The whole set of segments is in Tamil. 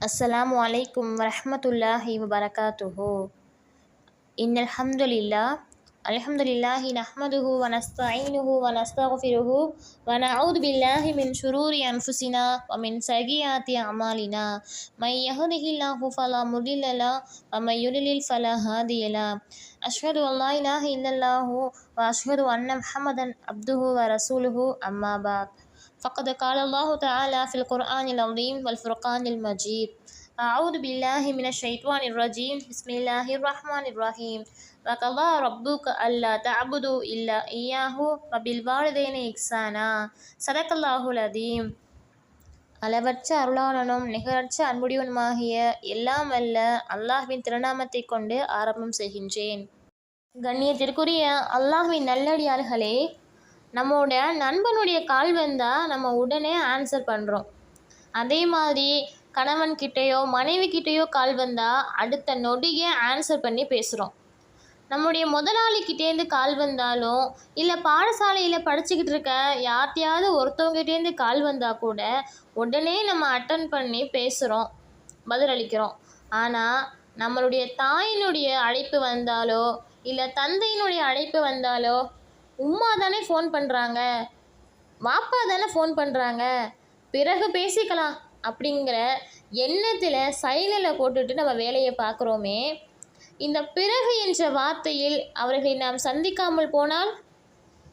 அஸ்ஸலாம் வலைக்கும் வரமத்துல்லாஹி வபரகாத்துஹோ இன் அல்ஹம்துலில்லா அல்ஹம்துலில்லாஹி நஹ்மதுஹு வனஸ்தாயினுஹு வனஸ்தஃபிருஹு வனஅவுது பில்லாஹி மின் ஷுரூரி அன்ஃபுசினா வ மின் சகியாத்தி அமாலினா மை யஹ்திஹில்லாஹு ஃபலா முதில்லலா வ மை யுலில் ஃபலா ஹாதியலா அஷ்ஹது அல்லா இலாஹ இல்லல்லாஹு வ அஷ்ஹது அன்ன முஹம்மதன் அப்துஹு வ ரசூலுஹு அம்மா عبده ورسوله أما بعد فقد قال الله تعالى في القرآن العظيم والفرقان المجيد أعوذ بالله من الشيطان الرجيم بسم الله الرحمن الرحيم وقضى ربك ألا تعبدوا إلا إياه وبالوالدين إحسانا صدق الله العظيم அளவற்ற அருளாளனும் நிகரற்ற அன்புடையவனுமாகிய எல்லாம் வல்ல அல்லாஹ்வின் திருநாமத்தை கொண்டு ஆரம்பம் செய்கின்றேன் கண்ணியத்திற்குரிய அல்லாஹ்வின் நல்லடியார்களே நம்மோட நண்பனுடைய கால் வந்தால் நம்ம உடனே ஆன்சர் பண்ணுறோம் அதே மாதிரி கணவன்கிட்டேயோ மனைவிக்கிட்டேயோ கால் வந்தால் அடுத்த நொடியே ஆன்சர் பண்ணி பேசுகிறோம் நம்முடைய முதலாளிக்கிட்டேருந்து கால் வந்தாலும் இல்லை பாடசாலையில் படிச்சுக்கிட்டு இருக்க யார்கிட்டையாவது ஒருத்தவங்ககிட்டேருந்து கால் வந்தால் கூட உடனே நம்ம அட்டன் பண்ணி பேசுகிறோம் பதிலளிக்கிறோம் ஆனால் நம்மளுடைய தாயினுடைய அழைப்பு வந்தாலோ இல்லை தந்தையினுடைய அழைப்பு வந்தாலோ உம்மா தானே ஃபோன் பண்ணுறாங்க வாப்பா தானே ஃபோன் பண்ணுறாங்க பிறகு பேசிக்கலாம் அப்படிங்கிற எண்ணத்தில் சைலனில் போட்டுட்டு நம்ம வேலையை பார்க்குறோமே. இந்த பிறகு என்ற வார்த்தையில் அவர்களை நாம் சந்திக்காமல் போனால்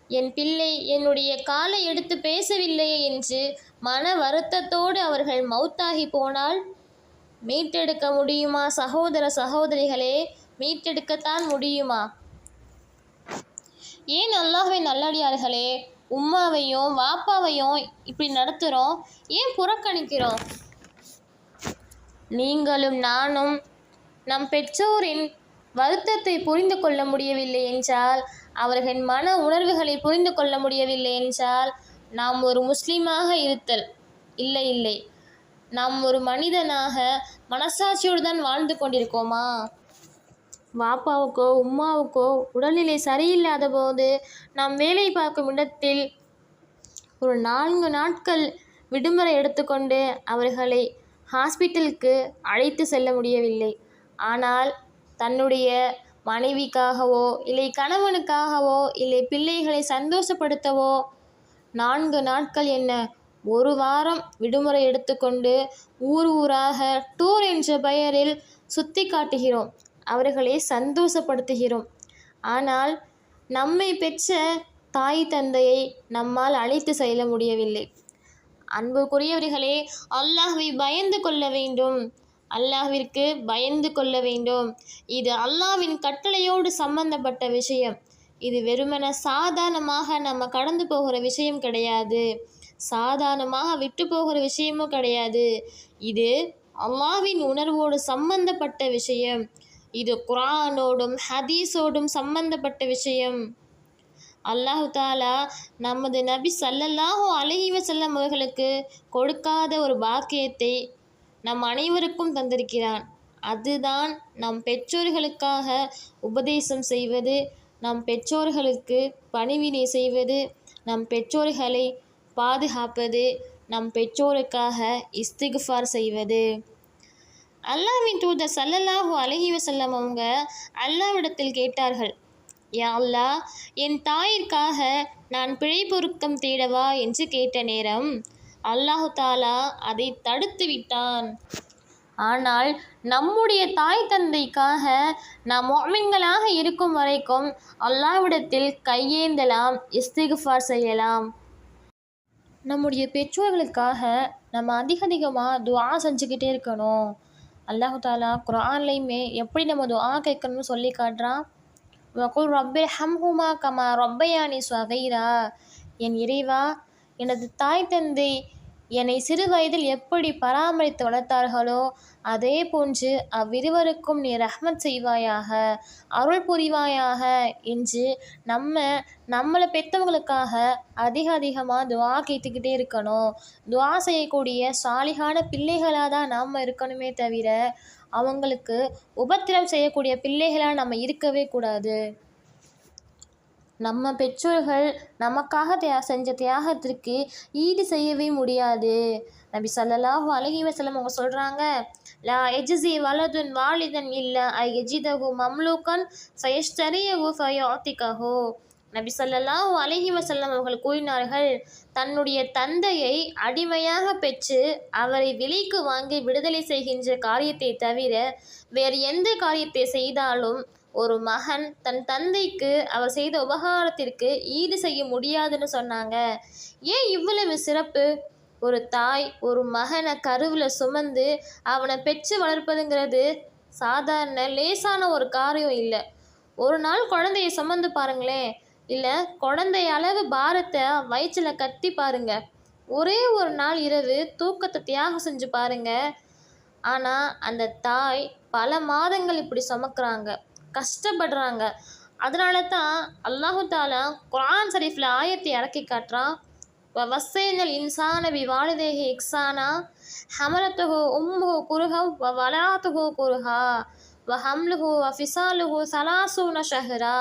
என் பிள்ளை என்னுடைய காலை எடுத்து பேசவில்லையே என்று மன வருத்தத்தோடு அவர்கள் மௌத்தாகி போனால் மீட்டெடுக்க முடியுமா? சகோதர சகோதரிகளே மீட்டெடுக்கத்தான் முடியுமா? ஏன் அல்லாஹ்வின் நல்லடியார்களே? உம்மாவையும் வாப்பாவையும் இப்படி நடத்துகிறோம் ஏன் புறக்கணிக்கிறோம்? நீங்களும் நானும் நம் பெற்றோரின் வருத்தத்தை புரிந்து கொள்ள முடியவில்லை என்றால் அவர்களின் மன உணர்வுகளை புரிந்து கொள்ள முடியவில்லை என்றால் நாம் ஒரு முஸ்லீமாக இருத்தல் இல்லை இல்லை. நாம் ஒரு மனிதனாக மனசாட்சியோடு தான் வாழ்ந்து கொண்டிருக்கோமா? வாப்பாவுக்கோ உம்மாவுக்கோ உடல்நிலை சரியில்லாத போது நாம் வேலை பார்க்கும் இடத்தில் ஒரு நான்கு நாட்கள் விடுமுறை எடுத்துக்கொண்டு அவர்களை ஹாஸ்பிட்டலுக்கு அழைத்து செல்ல முடியவில்லை. ஆனால் தன்னுடைய மனைவிக்காகவோ இல்லை கணவனுக்காகவோ இல்லை பிள்ளைகளை சந்தோஷப்படுத்தவோ நான்கு நாட்கள் என்ன? ஒரு வாரம் விடுமுறை எடுத்துக்கொண்டு ஊர் ஊராக டூர் என்ற பெயரில் சுற்றி காட்டுகிறோம் அவர்களை சந்தோஷப்படுத்துகிறோம். ஆனால் நம்மை பெற்ற தாய் தந்தையை நம்மால் அழைத்து செல்ல முடியவில்லை. அன்புக்குரியவர்களே அல்லாஹ்வை பயந்து கொள்ள வேண்டும். அல்லாஹ்விற்கு பயந்து கொள்ள வேண்டும். இது அல்லாஹ்வின் கட்டளையோடு சம்பந்தப்பட்ட விஷயம். இது வெறுமன சாதாரணமாக நம்ம கடந்து போகிற விஷயம் கிடையாது. சாதாரணமாக விட்டு போகிற விஷயமும் கிடையாது. இது அல்லாவின் உணர்வோடு சம்பந்தப்பட்ட விஷயம். இது குரானோடும் ஹதீஸோடும் சம்பந்தப்பட்ட விஷயம். அல்லாஹு தாலா நமது நபி சல்லல்லாஹோ அழகிவ செல்லம் அவர்களுக்கு கொடுக்காத ஒரு பாக்கியத்தை நம் அனைவருக்கும் தந்திருக்கிறான். அதுதான் நம் பெற்றோர்களுக்காக உபதேசம் செய்வது நம் பெற்றோர்களுக்கு பணிவினை செய்வது நம் பெற்றோர்களை பாதுகாப்பது நம் பெற்றோருக்காக இஸ்திகுஃபார் செய்வது. அல்லாஹ்வின் தூதர் சல்லல்லாஹு அலஹி வசல்லம் அவங்க அல்லாவிடத்தில் கேட்டார்கள் யா அல்லாஹ் என் தாயிற்காக நான் பிழை பொருக்கம் தேடவா? என்று கேட்ட நேரம் அல்லாஹு தாலா அதை தடுத்து விட்டான். ஆனால் நம்முடைய தாய் தந்தைக்காக நாம் மொமின்களாக இருக்கும் வரைக்கும் அல்லாவிடத்தில் கையேந்தலாம் இஸ்திகுஃபார் செய்யலாம். நம்முடைய பெற்றோர்களுக்காக நம்ம அதிக அதிகமாக துவா செஞ்சுக்கிட்டே இருக்கணும். அல்லாஹு தாலா குரான்லையுமே எப்படி நம்ம துவா கேட்கணும்னு சொல்லி காட்டுறான். வகுல் ரப்பில் ஹம்ஹுமா கமா ரொப்பையானி ஸ்வகைரா. என் இறைவா எனது தாய் தந்தை என்னை சிறு வயதில் எப்படி பராமரித்து வளர்த்தார்களோ அதே போன்று அவ்விருவருக்கும் நீ ரஹ்மத் செய்வாயாக அருள் புரிவாயாக என்று நம்ம நம்மளை பெற்றவங்களுக்காக அதிக அதிகமாக துவா கேட்டுக்கிட்டே இருக்கணும். துவா செய்யக்கூடிய சாலிகான பிள்ளைகளாக தான் நாம் இருக்கணுமே தவிர அவங்களுக்கு உபத்திரம் செய்யக்கூடிய பிள்ளைகளாக நம்ம இருக்கவே கூடாது. நம்ம பெற்றோர்கள் நமக்காக தியா செஞ்ச தியாகத்திற்கு ஈடு செய்யவே முடியாது. நபி ஸல்லல்லாஹு அழகி வசலம் அவங்க சொல்கிறாங்க லா எஜ்ஸி வலதுன் வாலிதன் இல்லை ஐ எஜிதகு மம்லூக்கன் ஃபயஷ்தரியஹு ஃபயுஅத்திகஹு. நபி சொல்லலாம் அலைஹி வசல்லம் அவர்கள் கூறினார்கள் தன்னுடைய தந்தையை அடிமையாக பெற்று அவரை விலைக்கு வாங்கி விடுதலை செய்கின்ற காரியத்தை தவிர வேறு எந்த காரியத்தை செய்தாலும் ஒரு மகன் தன் தந்தைக்கு அவர் செய்த உபகாரத்திற்கு ஈடு செய்ய முடியாதுன்னு சொன்னாங்க. ஏன் இவ்வளவு சிறப்பு? ஒரு தாய் ஒரு மகனை கருவில் சுமந்து அவனை பெற்று வளர்ப்பதுங்கிறது சாதாரண லேசான ஒரு காரியம் இல்லை. ஒரு நாள் குழந்தைய சுமந்து பாருங்களேன். இல்லை குழந்தை அளவு பாரத்தை வயிற்றில் கட்டி பாருங்க. ஒரே ஒரு நாள் இரவு தூக்கத்தை தியாகம் செஞ்சு பாருங்க. ஆனால் அந்த தாய் பல மாதங்கள் இப்படி சுமக்கிறாங்க. கஷ்டப்படுறாங்க. அதனால தான் அல்லாஹு தாலா குரான் ஷரீஃபில் ஆயத்தை இறக்கி காட்டுறான். வசைனல் இன்சான வி வாலிதேஹி இக்ஸானா ஹமலத்துஹு உம்முஹு குருஹா வ வலாத்துஹு குருஹா வ ஹம்லுஹு வ ஃபிசாலுஹு சலாசூன ஷஹரா.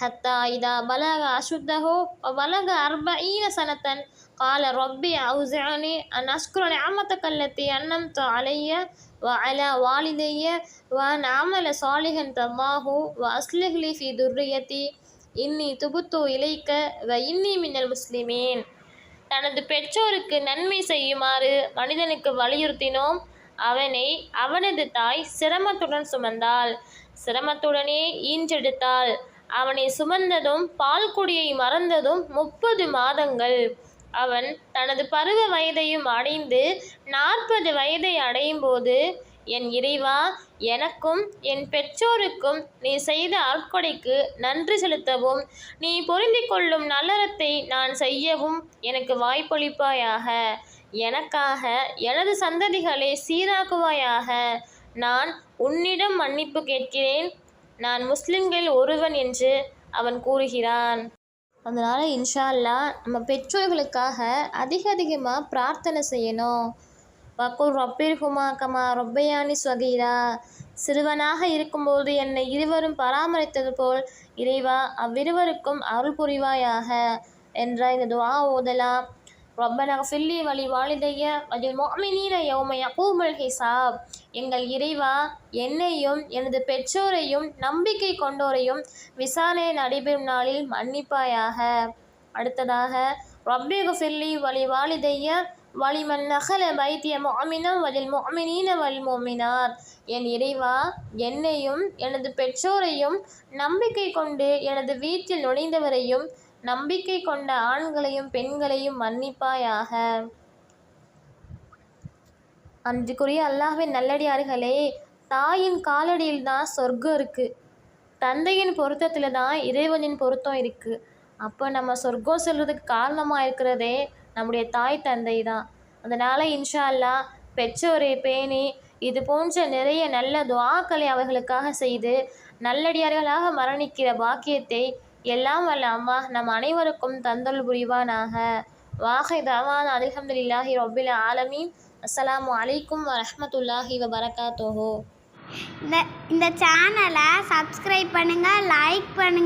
ஹத்தா இதா பலக அசுத்தஹு வ பலக அர்பஈன சனத்தன் قال ربي أوزعني أن أشكر نعمتك التي أنعمت علي وعلى والدي وأن أعمل صالحا ترضاه وأصلح لي في ذريتي இன்னி துபுத்து இலைக்க வ இன்னி மின்னல் முஸ்லிமீன் தனது பெற்றோருக்கு நன்மை செய்யுமாறு மனிதனுக்கு வலியுறுத்தினோம் அவனை அவனது தாய் சிரமத்துடன் சுமந்தாள் சிரமத்துடனே ஈன்றெடுத்தாள் அவனை சுமந்ததும் பால்குடியை மறந்ததும் முப்பது மாதங்கள். அவன் தனது பருவ வயதையும் அடைந்து நாற்பது வயதை அடையும் போது என் இறைவா எனக்கும் என் பெற்றோருக்கும் நீ செய்த அற்கொடைக்கு நன்றி செலுத்தவும் நீ பொருந்தி கொள்ளும் நல்லறத்தை நான் செய்யவும் எனக்கு வாய்ப்பளிப்பாயாக. எனக்காக எனது சந்ததிகளை சீராக்குவாயாக. நான் உன்னிடம் மன்னிப்பு கேட்கிறேன். நான் முஸ்லிம்களில் ஒருவன் என்று அவன் கூறுகிறான். அதனால் இன்ஷா அல்லாஹ் நம்ம பெற்றோர்களுக்காக அதிக அதிகமாக பிரார்த்தனை செய்யணும். வக்குர் ரப்பீர் ஹுமா கமா ரொப்பையானி ஸ்வகீரா. சிறுவனாக இருக்கும்போது என்னை இருவரும் பராமரித்தது போல் இறைவா அவ்விருவருக்கும் அருள் புரிவாயாக. என்ற இந்த துவா ஓதலாம். ரப்பன ஃபில்லி வழி வாலிதைய அதில் மோமினீன யௌம யகூமுல் ஹிசாப் எங்கள் இறைவா என்னையும் எனது பெற்றோரையும் நம்பிக்கை கொண்டோரையும் விசாரணை நடைபெறும் நாளில் மன்னிப்பாயாக. அடுத்ததாக ரப்பி ஃபில்லி வழி வாலிதைய வலிமன் நகல வைத்திய மாமினம் வதில் மோமினீன வல் மோமினார் என் இறைவா என்னையும் எனது பெற்றோரையும் நம்பிக்கை கொண்டு எனது வீட்டில் நுழைந்தவரையும் நம்பிக்கை கொண்ட ஆண்களையும் பெண்களையும் மன்னிப்பாயாக. அன்றுக்குரிய அல்லாஹ்வின் நல்லடியார்களே தாயின் காலடியில் தான் சொர்க்கம் இருக்குது தந்தையின் பொருத்தத்தில் தான் இறைவனின் பொருத்தம் இருக்குது அப்போ நம்ம சொர்க்கம் செல்வதுக்கு காரணமாக இருக்கிறதே நம்முடைய தாய் தந்தை தான். அதனால் இன்ஷா அல்லாஹ் பெற்றோரை பேணி இது போன்ற நிறைய நல்ல துவாக்களை அவர்களுக்காக செய்து நல்லடியார்களாக மரணிக்கிற பாக்கியத்தை எல்லாம் வல்ல அம்மா நம் அனைவருக்கும் தந்தல் புரிவானாக. வாகை தவான் அல்ஹம்துலில்லாஹி ரொபில் ஆலமீன். அஸ்லாம் அலைக்கும் வரமத்துல்லாஹி வபரகாத்துஹு. இந்த இந்த சேனலை சப்ஸ்கிரைப் பண்ணுங்கள் லைக் பண்ணுங்கள்